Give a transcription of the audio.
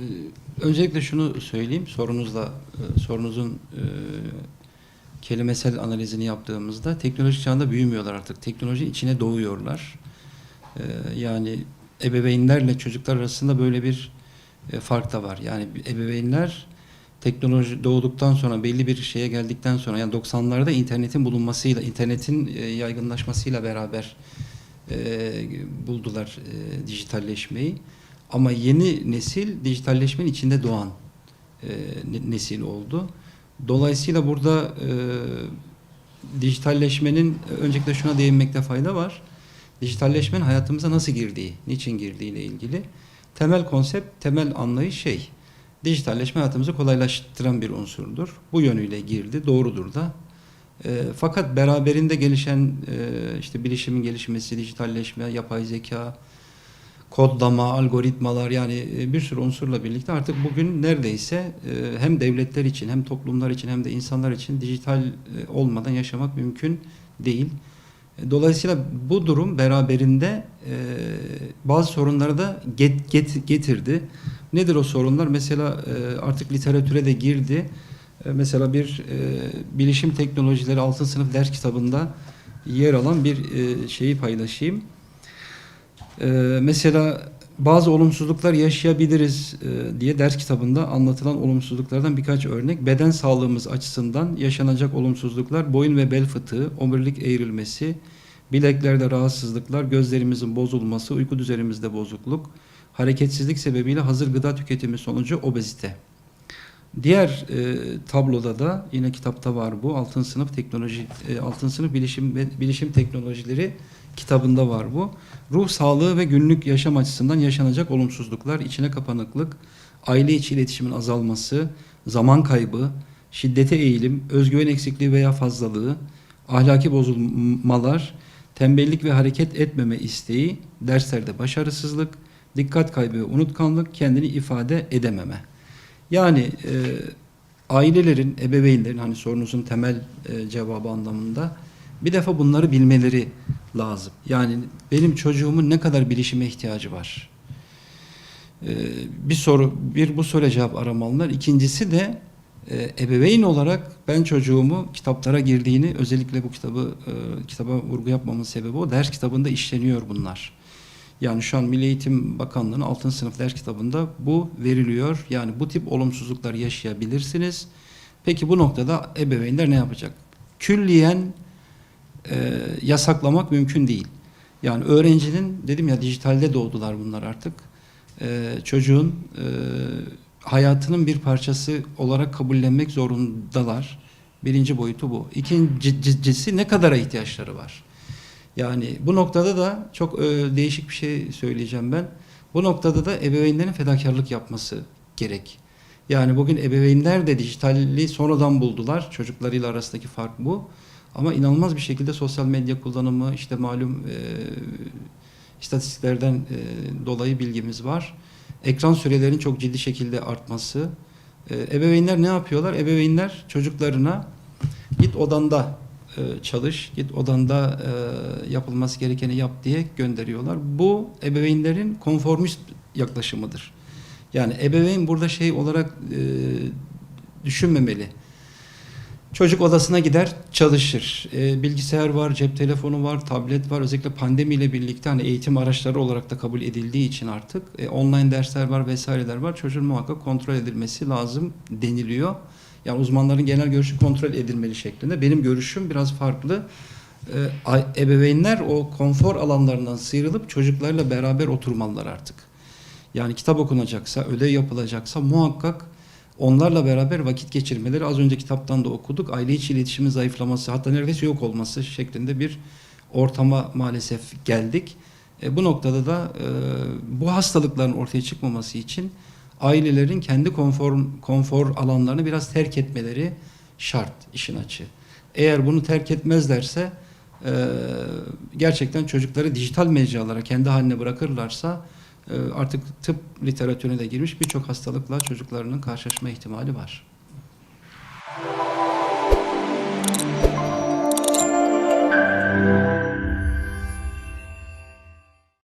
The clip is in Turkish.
Ee, Öncelikle şunu söyleyeyim, sorunuzla e, sorunuzun e, kelimesel analizini yaptığımızda teknoloji çağında büyümüyorlar artık. Teknoloji içine doğuyorlar. Ee, Yani ebeveynlerle çocuklar arasında böyle bir e, fark da var. Yani ebeveynler teknoloji doğduktan sonra belli bir şeye geldikten sonra yani 90'larda internetin bulunmasıyla, internetin e, yaygınlaşmasıyla beraber e, buldular e, dijitalleşmeyi. Ama yeni nesil dijitalleşmenin içinde doğan e, ne- nesil oldu. Dolayısıyla burada e, dijitalleşmenin öncelikle şuna değinmekte fayda var. Dijitalleşmenin hayatımıza nasıl girdiği, niçin girdiği ile ilgili temel konsept, temel anlayış şey. Dijitalleşme hayatımızı kolaylaştıran bir unsurdur. Bu yönüyle girdi, doğrudur da. E, fakat beraberinde gelişen e, işte bilişimin gelişmesi, dijitalleşme, yapay zeka, kodlama, algoritmalar yani e, bir sürü unsurla birlikte artık bugün neredeyse e, hem devletler için hem toplumlar için hem de insanlar için dijital e, olmadan yaşamak mümkün değil. Dolayısıyla bu durum beraberinde bazı sorunları da get, get- getirdi. Nedir o sorunlar? Mesela artık literatüre de girdi. Mesela bir bilişim teknolojileri altın sınıf ders kitabında yer alan bir şeyi paylaşayım. Ee, mesela bazı olumsuzluklar yaşayabiliriz e, diye ders kitabında anlatılan olumsuzluklardan birkaç örnek. Beden sağlığımız açısından yaşanacak olumsuzluklar boyun ve bel fıtığı, omurilik eğrilmesi, bileklerde rahatsızlıklar, gözlerimizin bozulması, uyku düzenimizde bozukluk, hareketsizlik sebebiyle hazır gıda tüketimi sonucu obezite. Diğer e, tabloda da yine kitapta var bu. Altın sınıf teknoloji, e, altın sınıf bilişim bilişim teknolojileri kitabında var bu. Ruh sağlığı ve günlük yaşam açısından yaşanacak olumsuzluklar, içine kapanıklık, aile içi iletişimin azalması, zaman kaybı, şiddete eğilim, özgüven eksikliği veya fazlalığı, ahlaki bozulmalar, tembellik ve hareket etmeme isteği, derslerde başarısızlık, dikkat kaybı ve unutkanlık, kendini ifade edememe. Yani e, ailelerin, ebeveynlerin hani sorunuzun temel e, cevabı anlamında bir defa bunları bilmeleri lazım. Yani benim çocuğumun ne kadar bilişime ihtiyacı var? E, bir soru, bir bu soruya cevap aramalılar. İkincisi de e, ebeveyn olarak ben çocuğumu kitaplara girdiğini özellikle bu kitabı e, kitaba vurgu yapmamın sebebi o. Ders kitabında işleniyor bunlar. Yani şu an Milli Eğitim Bakanlığı'nın altın sınıf ders kitabında bu veriliyor. Yani bu tip olumsuzluklar yaşayabilirsiniz. Peki bu noktada ebeveynler ne yapacak? Külliyen e, yasaklamak mümkün değil. Yani öğrencinin dedim ya dijitalde doğdular bunlar artık. E, çocuğun e, hayatının bir parçası olarak kabullenmek zorundalar. Birinci boyutu bu. İkincisi ne kadara ihtiyaçları var? Yani bu noktada da çok e, değişik bir şey söyleyeceğim ben. Bu noktada da ebeveynlerin fedakarlık yapması gerek. Yani bugün ebeveynler de dijitalliği sonradan buldular. Çocuklarıyla arasındaki fark bu. Ama inanılmaz bir şekilde sosyal medya kullanımı, işte malum e, istatistiklerden e, dolayı bilgimiz var. Ekran sürelerinin çok ciddi şekilde artması. E, ebeveynler ne yapıyorlar? Ebeveynler çocuklarına git odanda e, çalış, git odanda e, yapılması gerekeni yap diye gönderiyorlar. Bu ebeveynlerin konformist yaklaşımıdır. Yani ebeveyn burada şey olarak e, düşünmemeli. Çocuk odasına gider, çalışır. E, bilgisayar var, cep telefonu var, tablet var. Özellikle pandemiyle birlikte hani eğitim araçları olarak da kabul edildiği için artık e, online dersler var vesaireler var. Çocuğun muhakkak kontrol edilmesi lazım deniliyor. Yani uzmanların genel görüşü kontrol edilmeli şeklinde. Benim görüşüm biraz farklı. E, ebeveynler o konfor alanlarından sıyrılıp çocuklarla beraber oturmalılar artık. Yani kitap okunacaksa, ödev yapılacaksa muhakkak onlarla beraber vakit geçirmeleri az önce kitaptan da okuduk. Aile içi iletişimin zayıflaması hatta neredeyse yok olması şeklinde bir ortama maalesef geldik. E, bu noktada da e, bu hastalıkların ortaya çıkmaması için ailelerin kendi konfor konfor alanlarını biraz terk etmeleri şart işin açığı. Eğer bunu terk etmezlerse e, gerçekten çocukları dijital mecralara kendi haline bırakırlarsa artık tıp literatürüne de girmiş birçok hastalıkla çocuklarının karşılaşma ihtimali var.